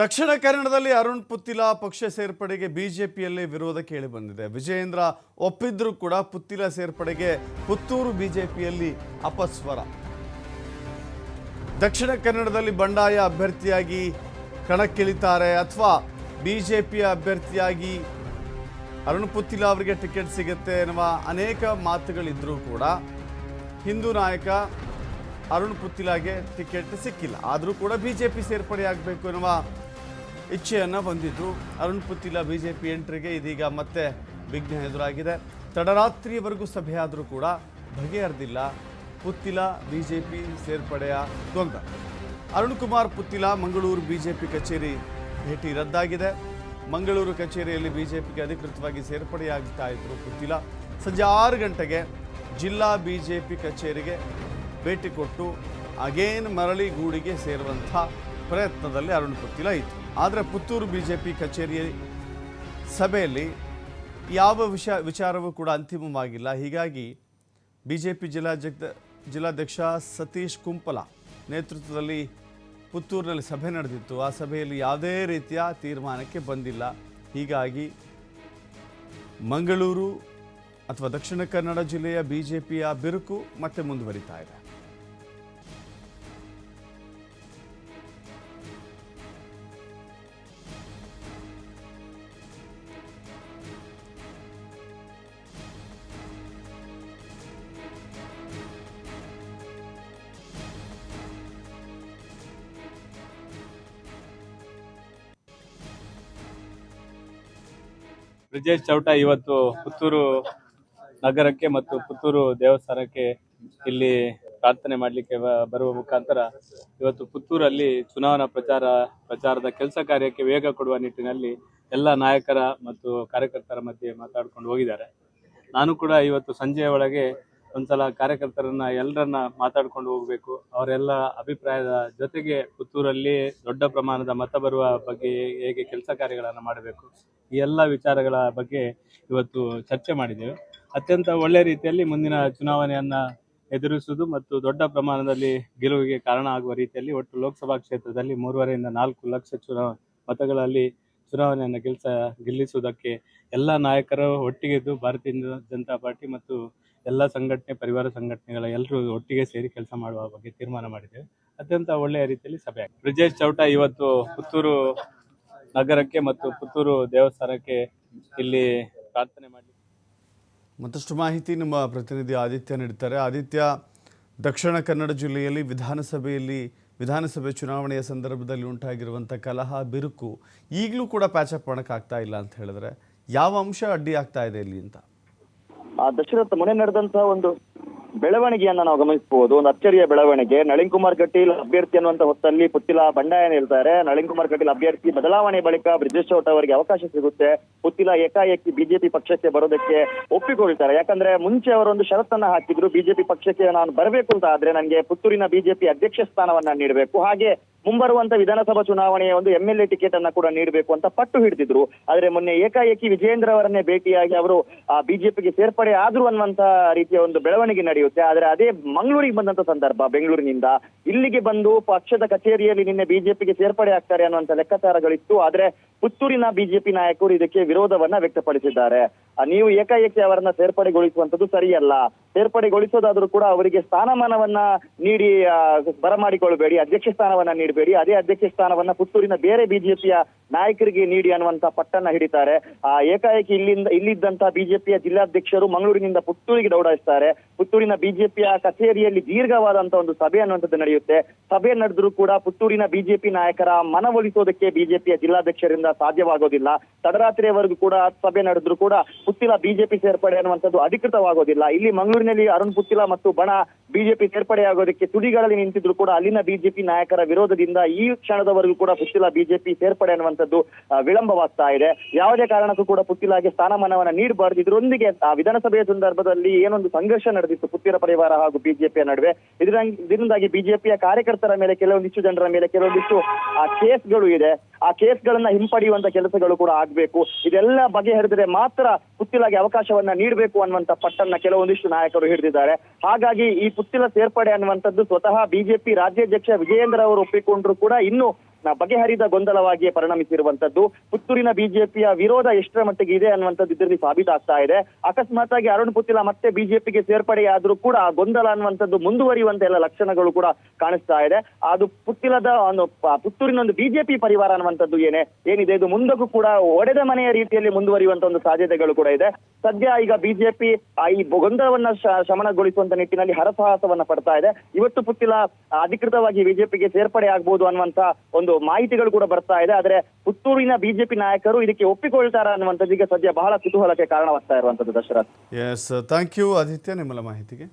ದಕ್ಷಿಣ ಕನ್ನಡದಲ್ಲಿ ಅರುಣ್ ಪುತ್ತಿಲ ಪಕ್ಷ ಸೇರ್ಪಡೆಗೆ ಬಿಜೆಪಿಯಲ್ಲಿ ವಿರೋಧ ಕೇಳಿ ಬಂದಿದೆ. ವಿಜಯೇಂದ್ರ ಒಪ್ಪಿದ್ರೂ ಕೂಡ ಪುತ್ತಿಲ ಸೇರ್ಪಡೆಗೆ ಪುತ್ತೂರು ಬಿಜೆಪಿಯಲ್ಲಿ ಅಪಸ್ವರ. ದಕ್ಷಿಣ ಕನ್ನಡದಲ್ಲಿ ಬಂಡಾಯ ಅಭ್ಯರ್ಥಿಯಾಗಿ ಕಣಕ್ಕಿಳಿತಾರೆ ಅಥವಾ ಬಿಜೆಪಿಯ ಅಭ್ಯರ್ಥಿಯಾಗಿ ಅರುಣ್ ಪುತ್ತಿಲ ಅವರಿಗೆ ಟಿಕೆಟ್ ಸಿಗುತ್ತೆ ಎನ್ನುವ ಅನೇಕ ಮಾತುಗಳಿದ್ರೂ ಕೂಡ ಹಿಂದೂ ನಾಯಕ ಅರುಣ್ ಪುತ್ತಿಲಾಗೆ ಟಿಕೆಟ್ ಸಿಕ್ಕಿಲ್ಲ. ಆದರೂ ಕೂಡ ಬಿಜೆಪಿ ಸೇರ್ಪಡೆ ಆಗಬೇಕು ಎನ್ನುವ ಇಚ್ಛೆಯನ್ನು ಹೊಂದಿದ್ದು. ಅರುಣ್ ಪುತ್ತಿಲ ಪಿ ಎಂಟ್ರಿಗೆ ಇದೀಗ ಮತ್ತೆ ವಿಘ್ನ ಎದುರಾಗಿದೆ. ತಡರಾತ್ರಿಯವರೆಗೂ ಸಭೆಯಾದರೂ ಕೂಡ ಬಗೆಹರಿದಿಲ್ಲ ಪುತ್ತಿಲ ಬಿ ಜೆ ಪಿ ಸೇರ್ಪಡೆಯ ದ್ವಂದ್ವ. ಅರುಣ್ ಕುಮಾರ್ ಪುತ್ತಿಲ ಮಂಗಳೂರು ಬಿಜೆಪಿ ಕಚೇರಿ ಭೇಟಿ ರದ್ದಾಗಿದೆ. ಮಂಗಳೂರು ಕಚೇರಿಯಲ್ಲಿ ಬಿ ಜೆ ಪಿಗೆ ಅಧಿಕೃತವಾಗಿ ಸೇರ್ಪಡೆಯಾಗ್ತಾ ಇದ್ದರು ಪುತ್ತಿಲ. ಸಂಜೆ ಆರು ಗಂಟೆಗೆ ಜಿಲ್ಲಾ ಬಿ ಜೆ ಪಿ ಕಚೇರಿಗೆ ಭೇಟಿ ಕೊಟ್ಟು ಅಗೇನ್ ಮರಳಿ ಗೂಡಿಗೆ ಸೇರುವಂಥ ಪ್ರಯತ್ನದಲ್ಲಿ ಅರುಣ್ ಪುತ್ತಿಲ ಇತ್ತು ಆದರೆ ಪುತ್ತೂರು ಬಿ ಜೆ ಪಿ ಕಚೇರಿ ಸಭೆಯಲ್ಲಿ ಯಾವ ವಿಷ ವಿಚಾರವೂ ಕೂಡ ಅಂತಿಮವಾಗಿಲ್ಲ. ಹೀಗಾಗಿ ಬಿ ಬಿಜೆಪಿ ಜಿಲ್ಲಾಧ್ಯಕ್ಷ ಜಿಲ್ಲಾಧ್ಯಕ್ಷ ಸತೀಶ್ ಕುಂಪಲ ನೇತೃತ್ವದಲ್ಲಿ ಪುತ್ತೂರಿನಲ್ಲಿ ಸಭೆ ನಡೆದಿತ್ತು. ಆ ಸಭೆಯಲ್ಲಿ ಯಾವುದೇ ರೀತಿಯ ತೀರ್ಮಾನಕ್ಕೆ ಬಂದಿಲ್ಲ. ಹೀಗಾಗಿ ಮಂಗಳೂರು ಅಥವಾ ದಕ್ಷಿಣ ಕನ್ನಡ ಜಿಲ್ಲೆಯ ಬಿ ಜೆ ಪಿಯ ಬಿರುಕು ಮತ್ತೆ ಮುಂದುವರಿತಾ ಇದೆ. ಬ್ರಿಜೇಶ್ ಚೌಟ ಇವತ್ತು ಪುತ್ತೂರು ನಗರಕ್ಕೆ ಮತ್ತು ಪುತ್ತೂರು ದೇವಸ್ಥಾನಕ್ಕೆ ಇಲ್ಲಿ ಪ್ರಾರ್ಥನೆ ಮಾಡಲಿಕ್ಕೆ ಬರುವ ಮುಖಾಂತರ ಇವತ್ತು ಪುತ್ತೂರಲ್ಲಿ ಚುನಾವಣಾ ಪ್ರಚಾರ, ಪ್ರಚಾರದ ಕೆಲಸ ಕಾರ್ಯಕ್ಕೆ ವೇಗ ಕೊಡುವ ನಿಟ್ಟಿನಲ್ಲಿ ಎಲ್ಲ ನಾಯಕರ ಮತ್ತು ಕಾರ್ಯಕರ್ತರ ಮಧ್ಯೆ ಮಾತಾಡ್ಕೊಂಡು ಹೋಗಿದ್ದಾರೆ. ನಾನು ಕೂಡ ಇವತ್ತು ಸಂಜೆಯ ಒಳಗೆ ಒಂದ್ಸಲ ಕಾರ್ಯಕರ್ತರನ್ನ ಎಲ್ಲರನ್ನ ಮಾತಾಡ್ಕೊಂಡು ಹೋಗ್ಬೇಕು. ಅವರೆಲ್ಲ ಅಭಿಪ್ರಾಯದ ಜೊತೆಗೆ ಪುತ್ತೂರಲ್ಲಿ ದೊಡ್ಡ ಪ್ರಮಾಣದ ಮತ ಬರುವ ಬಗ್ಗೆ ಹೇಗೆ ಕೆಲಸ ಕಾರ್ಯಗಳನ್ನು ಮಾಡಬೇಕು. ಈ ಎಲ್ಲ ವಿಚಾರಗಳ ಬಗ್ಗೆ ಇವತ್ತು ಚರ್ಚೆ ಮಾಡಿದ್ದೇವೆ. ಅತ್ಯಂತ ಒಳ್ಳೆ ರೀತಿಯಲ್ಲಿ ಮುಂದಿನ ಚುನಾವಣೆಯನ್ನ ಎದುರಿಸುವುದು ಮತ್ತು ದೊಡ್ಡ ಪ್ರಮಾಣದಲ್ಲಿ ಗೆಲುವಿಗೆ ಕಾರಣ ಆಗುವ ರೀತಿಯಲ್ಲಿ ಒಟ್ಟು ಲೋಕಸಭಾ ಕ್ಷೇತ್ರದಲ್ಲಿ ಮೂರುವರೆಯಿಂದ ನಾಲ್ಕು ಲಕ್ಷ ಚುನಾವ ಮತಗಳಲ್ಲಿ ಚುನಾವಣೆಯನ್ನು ಗೆಲ್ಸ, ಗೆಲ್ಲಿಸುವುದಕ್ಕೆ ಎಲ್ಲ ನಾಯಕರು ಒಟ್ಟಿಗೆದ್ದು ಭಾರತೀಯ ಜನತಾ ಪಾರ್ಟಿ ಮತ್ತು ಎಲ್ಲ ಸಂಘಟನೆ, ಪರಿವಾರ ಸಂಘಟನೆಗಳ ಎಲ್ಲರೂ ಒಟ್ಟಿಗೆ ಸೇರಿ ಕೆಲಸ ಮಾಡುವ ಬಗ್ಗೆ ತೀರ್ಮಾನ ಮಾಡಿದ್ದೇವೆ. ಅತ್ಯಂತ ಒಳ್ಳೆಯ ರೀತಿಯಲ್ಲಿ ಸಭೆ ಆಗಿದೆ. ಬ್ರಿಜೇಶ್ ಚೌಟ ಇವತ್ತು ಪುತ್ತೂರು ನಗರಕ್ಕೆ ಮತ್ತು ಪುತ್ತೂರು ದೇವಸ್ಥಾನಕ್ಕೆ ಇಲ್ಲಿ ಪ್ರಾರ್ಥನೆ ಮಾಡಿ. ಮತ್ತಷ್ಟು ಮಾಹಿತಿ ನಮ್ಮ ಪ್ರತಿನಿಧಿ ಆದಿತ್ಯ ನೀಡ್ತಾರೆ ಆದಿತ್ಯ, ದಕ್ಷಿಣ ಕನ್ನಡ ಜಿಲ್ಲೆಯಲ್ಲಿ ವಿಧಾನಸಭೆಯಲ್ಲಿ ವಿಧಾನಸಭೆ ಚುನಾವಣೆಯ ಸಂದರ್ಭದಲ್ಲಿ ಉಂಟಾಗಿರುವಂಥ ಕಲಹ, ಬಿರುಕು ಈಗಲೂ ಕೂಡ ಪ್ಯಾಚಪ್ ಮಾಡೋಕ್ಕಾಗ್ತಾ ಇಲ್ಲ ಅಂತ ಹೇಳಿದ್ರೆ ಯಾವ ಅಂಶ ಅಡ್ಡಿ ಆಗ್ತಾ ಇದೆ ಇಲ್ಲಿ ಅಂತ? ದಶರಥ ಮೊನ್ನೆ ನಡೆದಂತಹ ಒಂದು ಬೆಳವಣಿಗೆಯನ್ನ ನಾವು ಗಮನಿಸಬಹುದು. ಒಂದು ಅಚ್ಚರಿಯ ಬೆಳವಣಿಗೆ. ನಳಿನ್ ಕುಮಾರ್ ಕಟೀಲ್ ಅಭ್ಯರ್ಥಿ ಅನ್ನುವಂತ ಹೊತ್ತಲ್ಲಿ ಪುತ್ತಿಲ ಬಂಡಾಯ ನಿಲ್ತಾರೆ ನಳಿನ್ ಕುಮಾರ್ ಕಟೀಲ್ ಅಭ್ಯರ್ಥಿ ಬದಲಾವಣೆ ಬಳಿಕ ಬ್ರಿಜೇಶ್ ಚೌಟ ಅವರಿಗೆ ಅವಕಾಶ ಸಿಗುತ್ತೆ. ಪುತ್ತಿಲ ಏಕಾಏಕಿ ಬಿಜೆಪಿ ಪಕ್ಷಕ್ಕೆ ಬರೋದಕ್ಕೆ ಒಪ್ಪಿಕೊಳ್ತಾರೆ. ಯಾಕಂದ್ರೆ ಮುಂಚೆ ಅವರೊಂದು ಷರತ್ತನ್ನ ಹಾಕಿದ್ರು, ಬಿಜೆಪಿ ಪಕ್ಷಕ್ಕೆ ನಾನು ಬರಬೇಕು ಅಂತ ಆದ್ರೆ ನನಗೆ ಪುತ್ತೂರಿನ ಬಿಜೆಪಿ ಅಧ್ಯಕ್ಷ ಸ್ಥಾನವನ್ನ ನೀಡಬೇಕು. ಹಾಗೆ ಮುಂಬರುವಂತ ವಿಧಾನಸಭಾ ಚುನಾವಣೆಯ ಒಂದು ಎಂ ಎಲ್ ಎ ಟಿಕೆಟ್ ಅನ್ನ ಕೂಡ ನೀಡಬೇಕು ಅಂತ ಪಟ್ಟು ಹಿಡಿದಿದ್ರು. ಆದ್ರೆ ಮೊನ್ನೆ ಏಕಾಏಕಿ ವಿಜೇಂದ್ರ ಅವರನ್ನೇ ಭೇಟಿಯಾಗಿ ಅವರು, ಆ ಬಿಜೆಪಿಗೆ ಸೇರ್ಪಡೆ ಆದ್ರು ಅನ್ನುವಂತ ರೀತಿಯ ಒಂದು ಬೆಳವಣಿಗೆ ನಡೆಯುತ್ತೆ. ಆದ್ರೆ ಅದೇ ಮಂಗಳೂರಿಗೆ ಬಂದಂತ ಸಂದರ್ಭ, ಬೆಂಗಳೂರಿನಿಂದ. ಇಲ್ಲಿಗೆ ಬಂದು ಪಕ್ಷದ ಕಚೇರಿಯಲ್ಲಿ ನಿನ್ನೆ ಬಿಜೆಪಿಗೆ ಸೇರ್ಪಡೆ ಆಗ್ತಾರೆ ಅನ್ನುವಂತ ಲೆಕ್ಕಾಚಾರಗಳಿತ್ತು. ಆದ್ರೆ ಪುತ್ತೂರಿನ ಬಿಜೆಪಿ ನಾಯಕರು ಇದಕ್ಕೆ ವಿರೋಧವನ್ನ ವ್ಯಕ್ತಪಡಿಸಿದ್ದಾರೆ. ನೀವು ಏಕಾಏಕಿ ಅವರನ್ನ ಸೇರ್ಪಡೆಗೊಳಿಸುವಂತದ್ದು ಸರಿಯಲ್ಲ. ಸೇರ್ಪಡೆಗೊಳಿಸೋದಾದ್ರೂ ಕೂಡ ಅವರಿಗೆ ಸ್ಥಾನಮಾನವನ್ನ ನೀಡಿ ಬರಮಾಡಿಕೊಳ್ಳಬೇಡಿ ಅಧ್ಯಕ್ಷ ಸ್ಥಾನವನ್ನ ನೀಡಬೇಡಿ. ಅದೇ ಅಧ್ಯಕ್ಷ ಸ್ಥಾನವನ್ನ ಪುತ್ತೂರಿನ ಬೇರೆ ಬಿಜೆಪಿಯ ನಾಯಕರಿಗೆ ನೀಡಿ ಅನ್ನುವಂತ ಪಟ್ಟನ್ನ ಹಿಡಿತಾರೆ. ಆ, ಏಕಾಏಕಿ ಇಲ್ಲಿಂದ ಇಲ್ಲಿದ್ದಂತಹ ಬಿಜೆಪಿಯ ಜಿಲ್ಲಾಧ್ಯಕ್ಷರು ಮಂಗಳೂರಿನಿಂದ ಪುತ್ತೂರಿಗೆ ದೌಡಾಯಿಸ್ತಾರೆ. ಪುತ್ತೂರಿನ ಬಿಜೆಪಿಯ ಕಚೇರಿಯಲ್ಲಿ ದೀರ್ಘವಾದಂತಹ ಒಂದು ಸಭೆ ಅನ್ನುವಂಥದ್ದು ನಡೆಯುತ್ತೆ. ಸಭೆ ನಡೆದ್ರೂ ಕೂಡ ಪುತ್ತೂರಿನ ಬಿಜೆಪಿ ನಾಯಕರ ಮನವೊಲಿಸೋದಕ್ಕೆ ಬಿಜೆಪಿಯ ಜಿಲ್ಲಾಧ್ಯಕ್ಷರಿಂದ ಸಾಧ್ಯವಾಗೋದಿಲ್ಲ. ತಡರಾತ್ರಿಯವರೆಗೂ ಕೂಡ ಸಭೆ ನಡೆದ್ರು ಕೂಡ ಪುತ್ತಿಲ ಬಿಜೆಪಿ ಸೇರ್ಪಡೆ ಅನ್ನುವಂಥದ್ದು ಅಧಿಕೃತವಾಗೋದಿಲ್ಲ. ಇಲ್ಲಿ ಮಂಗಳೂರಿನಲ್ಲಿ ಅರುಣ್ ಪುತ್ತಿಲ ಮತ್ತು ಬಣ ಬಿಜೆಪಿ ಸೇರ್ಪಡೆಯಾಗೋದಕ್ಕೆ ತುಡಿಗಳಲ್ಲಿ ನಿಂತಿದ್ರು ಕೂಡ ಅಲ್ಲಿನ ಬಿಜೆಪಿ ನಾಯಕರ ವಿರೋಧದಿಂದ ಈ ಕ್ಷಣದವರೆಗೂ ಕೂಡ ಪುತ್ತಿಲ ಬಿಜೆಪಿ ಸೇರ್ಪಡೆ ಅನ್ನುವಂಥದ್ದು ವಿಳಂಬವಾಗ್ತಾ ಇದೆ. ಯಾವುದೇ ಕಾರಣಕ್ಕೂ ಕೂಡ ಪುತ್ತಿಲಾಗೆ ಸ್ಥಾನಮಾನವನ್ನ ನೀಡಬಾರದು ಇದರೊಂದಿಗೆ ವಿಧಾನಸಭೆಯ ಸಂದರ್ಭದಲ್ಲಿ ಏನೊಂದು ಸಂಘರ್ಷ ನಡೆದಿತ್ತು ಪುತ್ತಿರ ಪರಿವಾರ ಹಾಗೂ ಬಿಜೆಪಿಯ ನಡುವೆ. ಇದರಿಂದ ಇದರಿಂದಾಗಿ ಬಿಜೆಪಿಯ ಕಾರ್ಯಕರ್ತರ ಮೇಲೆ ಕೆಲವೊಂದಿಷ್ಟು ಜನರ ಮೇಲೆ ಕೆಲವೊಂದಿಷ್ಟು, ಆ, ಕೇಸ್ಗಳು ಇದೆ. ಆ ಕೇಸ್ಗಳನ್ನ ಹಿಂಪಡೆಯುವಂತ ಕೆಲಸಗಳು ಕೂಡ ಆಗ್ಬೇಕು. ಇದೆಲ್ಲ ಬಗೆಹರಿದರೆ ಮಾತ್ರ ಪುತ್ತಿಲಾಗೆ ಅವಕಾಶವನ್ನ ನೀಡಬೇಕು ಅನ್ನುವಂತ ಪಟ್ಟನ್ನ ಕೆಲವೊಂದಿಷ್ಟು ನಾಯಕರು ಹಿಡಿದಿದ್ದಾರೆ. ಹಾಗಾಗಿ ಈ ಪುತ್ತಿಲ ಸೇರ್ಪಡೆ ಅನ್ನುವಂಥದ್ದು ಸ್ವತಃ ಬಿಜೆಪಿ ರಾಜ್ಯಾಧ್ಯಕ್ಷ ವಿಜಯೇಂದ್ರ ಅವರು ಒಪ್ಪಿಕೊಂಡ್ರು ಕೂಡ ಇನ್ನು ಬಗೆಹರಿದ ಗೊಂದಲವಾಗಿಯೇ ಪರಿಣಮಿಸಿರುವಂತದ್ದು ಪುತ್ತೂರಿನ ಬಿಜೆಪಿಯ ವಿರೋಧ ಎಷ್ಟರ ಮಟ್ಟಿಗೆ ಇದೆ ಅನ್ನುವಂಥದ್ದು ಇದರಲ್ಲಿ ಸಾಬೀತಾಗ್ತಾ ಇದೆ. ಅಕಸ್ಮಾತ್ ಆಗಿ ಅರುಣ್ ಪುತ್ತಿಲ ಮತ್ತೆ ಬಿಜೆಪಿಗೆ ಸೇರ್ಪಡೆಯಾದ್ರೂ ಕೂಡ ಆ ಗೊಂದಲ ಅನ್ನುವಂಥದ್ದು ಮುಂದುವರಿಯುವಂತ ಎಲ್ಲ ಲಕ್ಷಣಗಳು ಕೂಡ ಕಾಣಿಸ್ತಾ ಇದೆ. ಅದು ಪುತ್ತಿಲದ ಒಂದು ಪುತ್ತೂರಿನ ಒಂದು ಬಿಜೆಪಿ ಪರಿವಾರ ಅನ್ನುವಂಥದ್ದು ಏನೇ, ಏನಿದೆ, ಇದು ಮುಂದಕ್ಕೂ ಕೂಡ ಒಡೆದ ಮನೆಯ ರೀತಿಯಲ್ಲಿ ಮುಂದುವರಿಯುವಂತ ಒಂದು ಸಾಧ್ಯತೆಗಳು ಕೂಡ ಇದೆ. ಸದ್ಯ ಈಗ ಬಿಜೆಪಿ ಈ ಗೊಂದಲವನ್ನ ಶಮನಗೊಳಿಸುವಂತ ನಿಟ್ಟಿನಲ್ಲಿ ಹರಸಾಹಸವನ್ನ ಪಡ್ತಾ ಇದೆ. ಇವತ್ತು ಪುತ್ತಿಲ ಅಧಿಕೃತವಾಗಿ ಬಿಜೆಪಿಗೆ ಸೇರ್ಪಡೆ ಆಗ್ಬಹುದು ಅನ್ನುವಂತ ಒಂದು ಮಾಹಿತಿಗಳು ಕೂಡ ಬರ್ತಾ ಇದೆ. ಆದ್ರೆ ಪುತ್ತೂರಿನ ಬಿಜೆಪಿ ನಾಯಕರು ಇದಕ್ಕೆ ಒಪ್ಪಿಕೊಳ್ತಾರ ಅನ್ನುವಂಥದ್ದು ಈಗ ಸದ್ಯ ಬಹಳ ಕುತೂಹಲಕ್ಕೆ ಕಾರಣವಾಗ್ತಾ ಇರುವಂತದ್ದು Dasharath. Yes thank you Aditya ನಿಮ್ಮಲ್ಲ ಮಾಹಿತಿಗೆ.